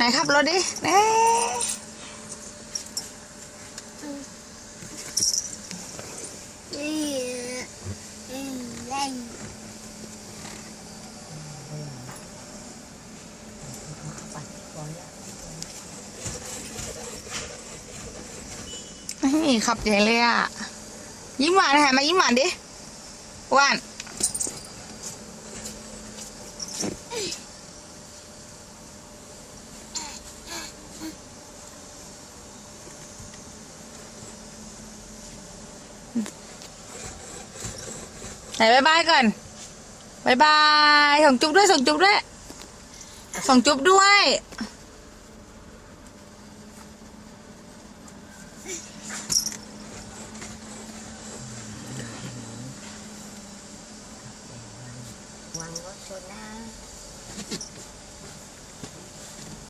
ไหนขับรถดิเน่นี่อืมเล่นนี่ขับใหญ่เลยอะ ยิ้มหวานหายมายิ้มหวานดิหวาน ไหนบายบายก่อนบายบายส่งจุ๊บด้วยส่งจุ๊บด้วยส่งจุ๊บด้วยวังรถชนห